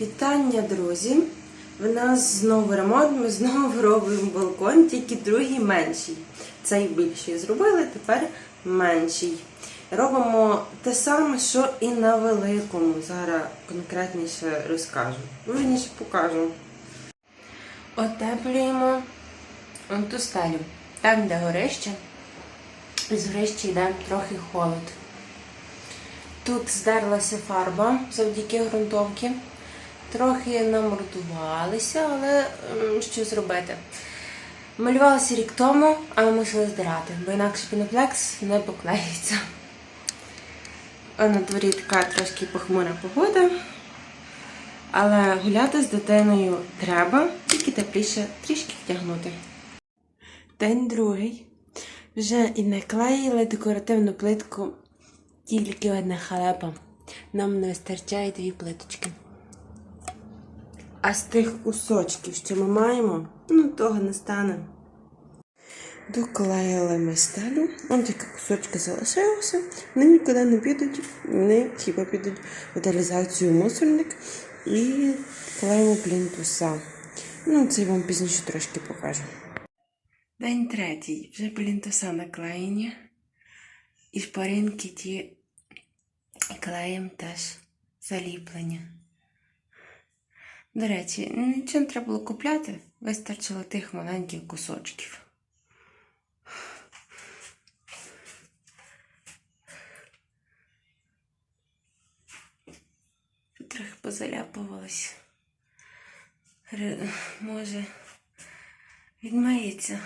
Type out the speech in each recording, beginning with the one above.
Вітання, друзі! В нас знову ремонт, ми знову робимо балкон, тільки другий менший. Цей більший зробили, тепер менший. Робимо те саме, що і на великому. Зараз конкретніше розкажу. Вірніше покажу. Отеплюємо ту стелю. Там, де горище, з горища йде трохи холод. Тут здерлася фарба завдяки ґрунтовки. Трохи намордувалися, але що зробити? Малювалася рік тому, а ми мусили здирати, бо інакше піноплекс не поклеїться. А на дворі така трошки похмура погода. Але гуляти з дитиною треба, тільки тепліше трішки втягнути. День другий. Вже і наклеїли декоративну плитку тільки одна халепа. Нам не вистачає дві плиточки. А з тих кусочків, що ми маємо, ну того не стане. Доклеїли ми стелю. Ось такі кусочки залишилися. Вони нікуди не підуть, вони хіба підуть в утилізацію в мусорник і клеїмо плінтуса. Ну, це я вам пізніше трошки покажу. День третій. Вже плінтуса наклеєні. І шпаринки ті клеєм теж заліплені. До речі, не треба було купляти, вистачило тих маленьких кусочків. Трохи позаляпувалось. Може, відмиється.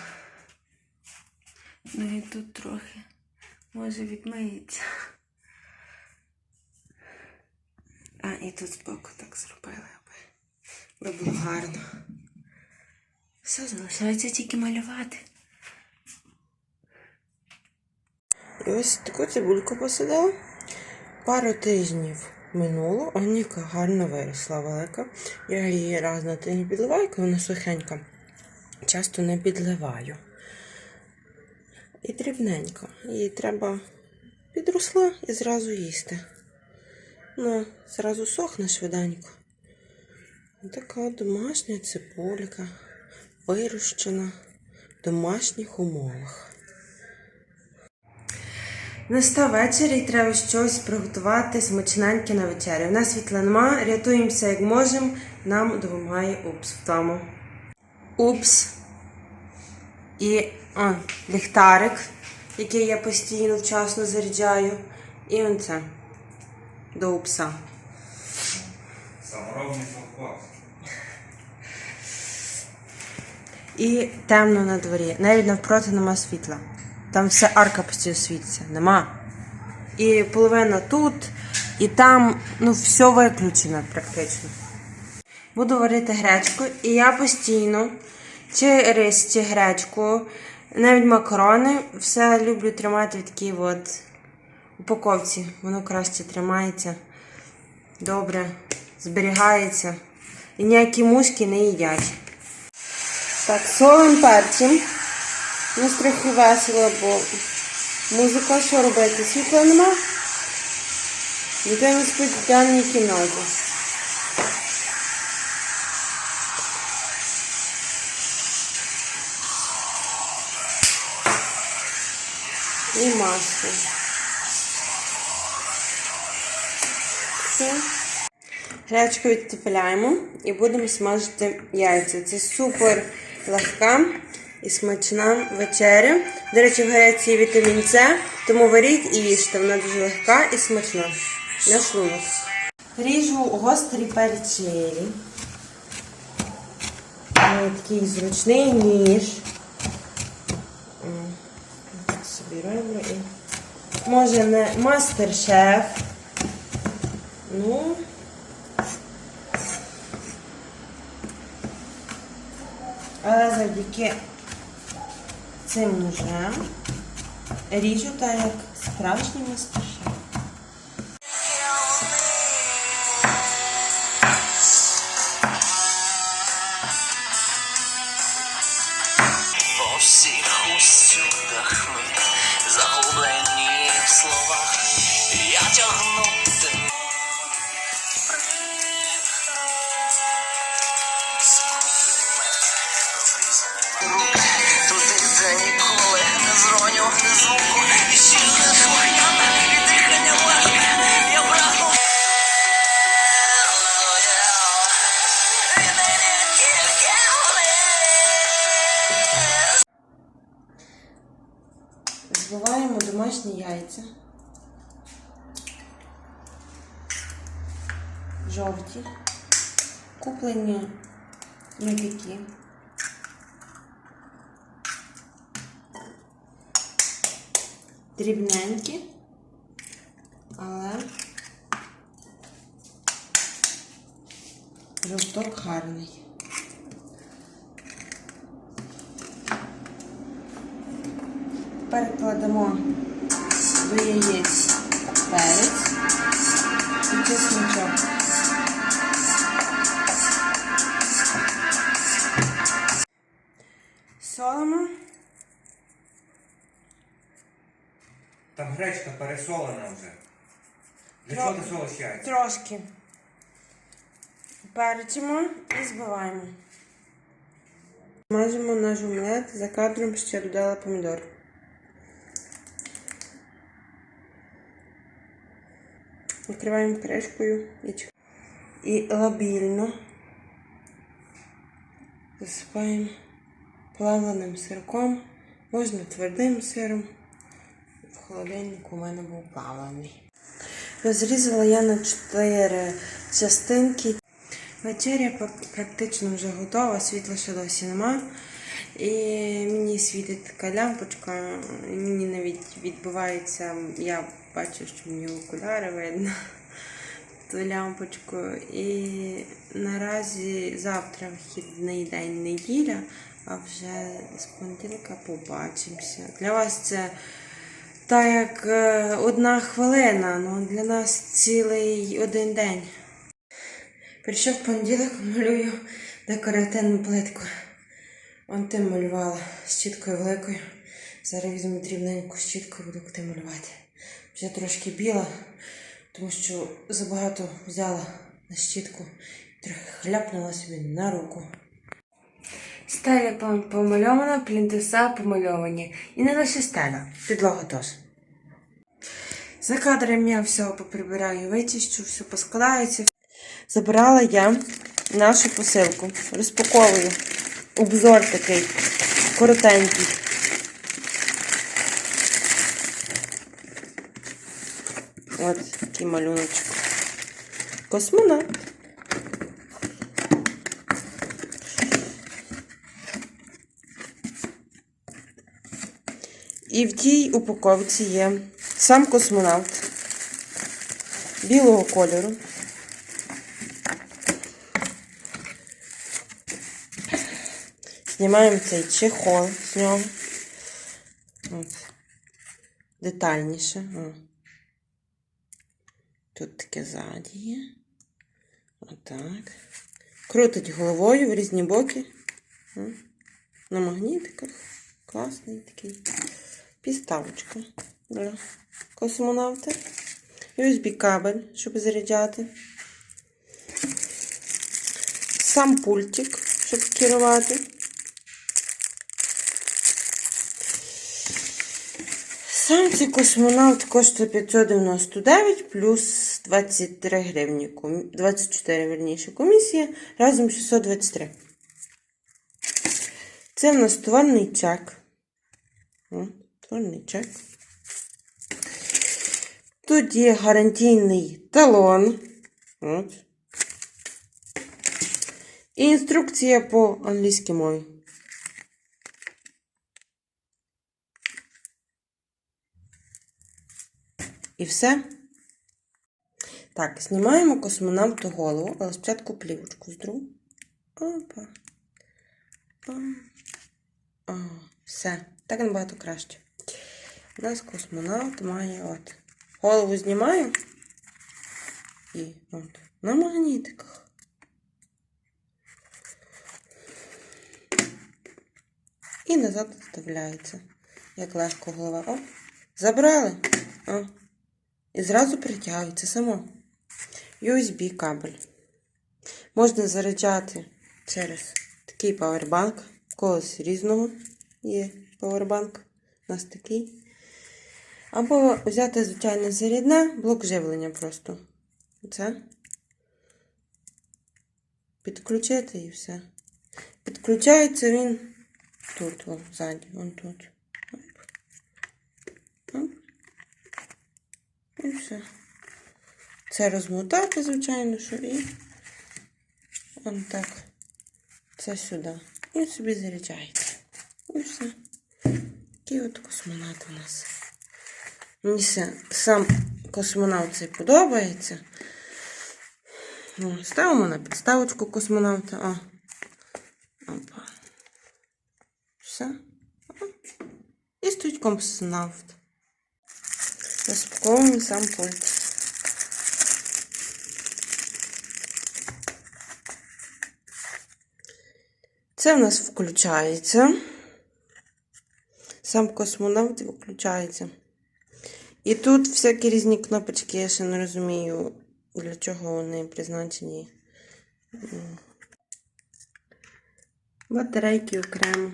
Ну і тут трохи. Може відмиється. А, і тут збоку так зробили, аби було гарно. Все, залишається тільки малювати. І ось таку цибульку посадила. Пару тижнів минуло, Аніка гарно виросла велика. Я її раз на тиждень підливаю, коли вона сухенька. Часто не підливаю. І дрібненько. Її треба підросла і зразу їсти. Ну, зразу сохне швиденько. Така домашня цибулька, вирощена в домашніх умовах. Настав вечір і треба щось приготувати смачненьке на вечерю. У нас світла нема, рятуємося як можемо. Нам допомагає упс вдома. Упс. І о, ліхтарик, який я постійно вчасно заряджаю. І он це до упса. Саморобний фокус. І темно на дворі. Навіть навпроти нема світла. Там все арка постійно світиться. Нема. І половина тут, і там, ну, все виключено практично. Буду варити гречку, і я постійно, чи рис, чи гречку, навіть макарони, все люблю тримати в такій от упаковці. Воно краще тримається, добре зберігається. І ніякі мушки не їдять. Так, солим перцем. У нас трохи весело, бо музика, що робити? Світла нема. Дитина спить в даній кімнаті. І масло. Гречку відтепляємо і будемо смажити яйця. Це супер легка і смачна вечеря. До речі, в греці є вітамін С, тому варіть і їжте. Вона дуже легка і смачна. На шлунок. Ріжу гострі перчилі. Такий зручний ніж. Так Собі роблю і. Може не мастер-шеф. Ну. Але завдяки цим ножем ріжу так, як справжній мастер-шеф. Куплені м'які. Дрібненькі, але жовток гарний. Тепер кладемо до яєць перець і чесночок. Там гречка пересолена вже. Для Тро- чого ти солиш яйця? Трошки перчимо і збиваємо. Мажемо наш омлет, за кадром ще додала помідор. Накриваємо кришкою і лабільно засипаємо плавленим сирком, можна твердим сиром. В у мене був плавлений. Розрізала я на чотири частинки. Вечеря практично вже готова, світла ще досі нема. І мені світить така лямпочка, і мені навіть відбувається, я бачу, що мені окуляри видно ту лямпочку. І наразі завтра вхідний день неділя, а вже з понеділка побачимося. Для вас це так як е, одна хвилина, ну для нас цілий один день. Прийшов понеділок, малюю декоративну плитку. Он тим малювала щіткою великою. Зараз візьму дрібненьку щітку, буду тим малювати. Вже трошки біла, тому що забагато взяла на щітку, трохи хляпнула собі на руку. Стеля помальована, плінтуса помальовані. І не лише стеля, підлога теж. За кадром я все поприбираю, вичищу, все поскладається. Забирала я нашу посилку. Розпаковую. Обзор такий коротенький. От такий малюночок. Космонавт. І в тій упаковці є сам космонавт білого кольору. Знімаємо цей чехол з нього. От. Детальніше. О. Тут таке ззаді є. Отак. Крутить головою в різні боки. О. На магнітиках. Класний такий. Підставочка для космонавта. USB кабель, щоб заряджати. Сам пультик, щоб керувати. Сам цей космонавт коштує 599 плюс 23 гривні. 24 верніше комісія. Разом 623. Це в нас товарний чек. Товарний чек. Тут є гарантійний талон. І інструкція по англійській мові. І все. Так, знімаємо космонавту голову, але спочатку плівочку здру. Опа. О, все. Так набагато краще. У нас космонавт має от. Голову знімаю. І от. На магнітиках. І назад вставляється. Як легко голова. О, забрали. О. І зразу притягується само. USB кабель. Можна заряджати через такий павербанк. Когось різного є павербанк. У нас такий. Або взяти звичайне зарядне, блок живлення просто. Це. Підключити і все. Підключається він тут, о, ззаді, вон тут. І все. Це розмотати, звичайно, що і он так. Це сюди. І собі заряджаєте. І все. Такий от космонавт у нас. Мені сам космонавт цей подобається. Ставимо на підставочку космонавта. О. Опа. Все. І стоїть космонавт. Розпаковуємо сам пульт. Це в нас включається. Сам космонавт виключається. І тут всякі різні кнопочки, я ще не розумію, для чого вони призначені. Батарейки окремо.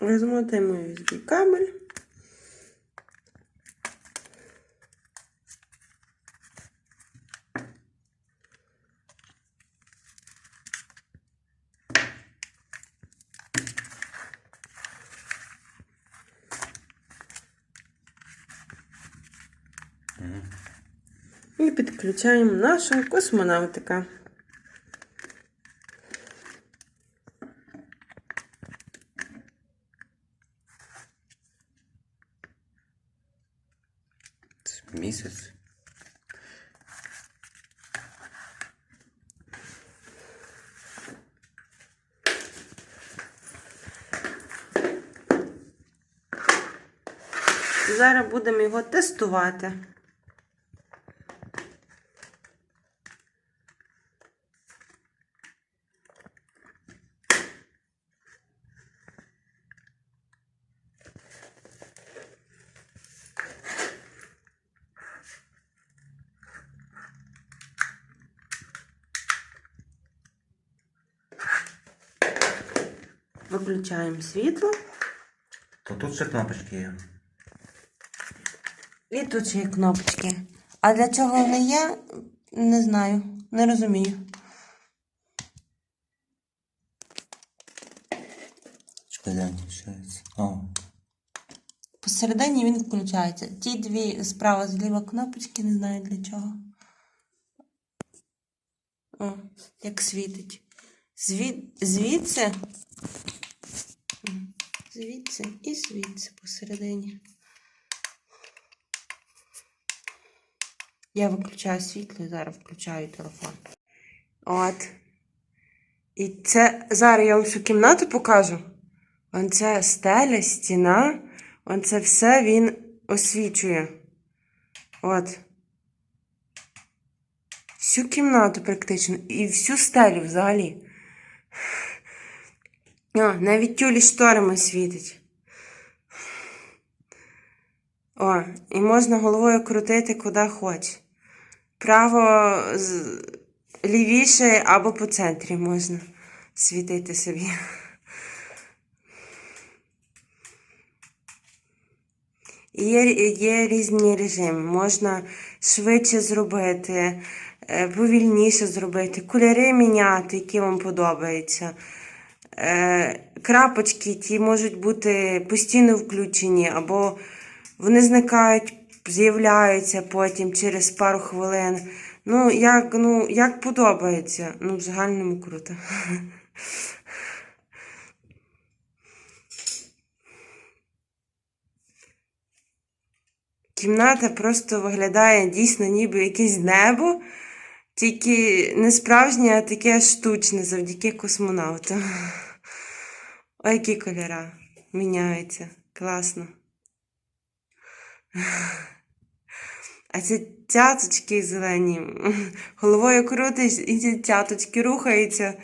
Розмотаємо USB кабель. І підключаємо нашого космонавтика. Місяць. Зараз будемо його тестувати. Виключаємо світло. То тут ще кнопочки є. І тут ще є кнопочки. А для чого вони є, не знаю, не розумію. Це? О, Посередині він включається. Ті дві справа зліва кнопочки, не знаю для чого. О, як світить. Звід... Звідси. Звідси і звідси посередині. Я виключаю світло і зараз включаю телефон. От. І це зараз я вам всю кімнату покажу. Он це стеля, стіна. Он це все він освічує. От. Всю кімнату практично. І всю стелю взагалі. О, навіть тюлі шторами світить. О, і можна головою крутити куди хоче. Право лівіше або по центрі можна світити собі. Є, є різні режими. Можна швидше зробити, е, повільніше зробити, кольори міняти, які вам подобаються. Е, Крапочки ті можуть бути постійно включені, або вони зникають, з'являються потім через пару хвилин. Ну, як, ну, як подобається. Ну, в загальному круто. Кімната просто виглядає дійсно ніби якесь небо, тільки не справжнє, а таке штучне завдяки космонавту. Ой, які кольори міняються. Класно. А ці цяточки зелені. Головою крутиш, і ці цяточки рухаються.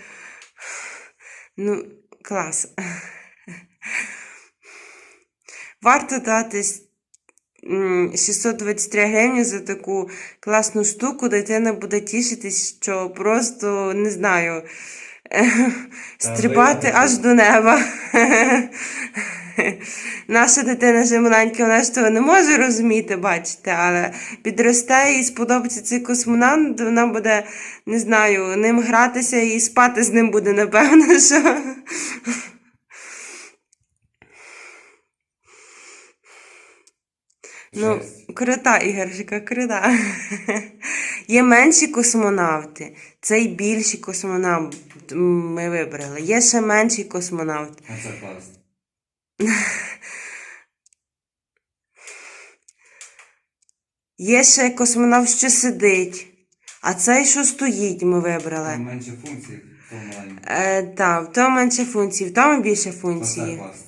Ну, клас. Варто дати 623 гривні за таку класну штуку. Дитина буде тішитись, що просто не знаю. Стрибати аж до неба. Наша дитина ще маленька, вона ж того не може розуміти, бачите, але підросте і сподобається цей космонавт, вона буде, не знаю, ним гратися і спати з ним буде, напевно, що. Ну, крута іграшка, крута. Є менші космонавти, цей більший космонавт ми вибрали. Є ще менший космонавт. А це клас. Є ще космонавт, що сидить. А цей, що стоїть, ми вибрали. Там менше функцій, то маленьке. Е, так, в тому менше функцій, в тому більше функцій. клас.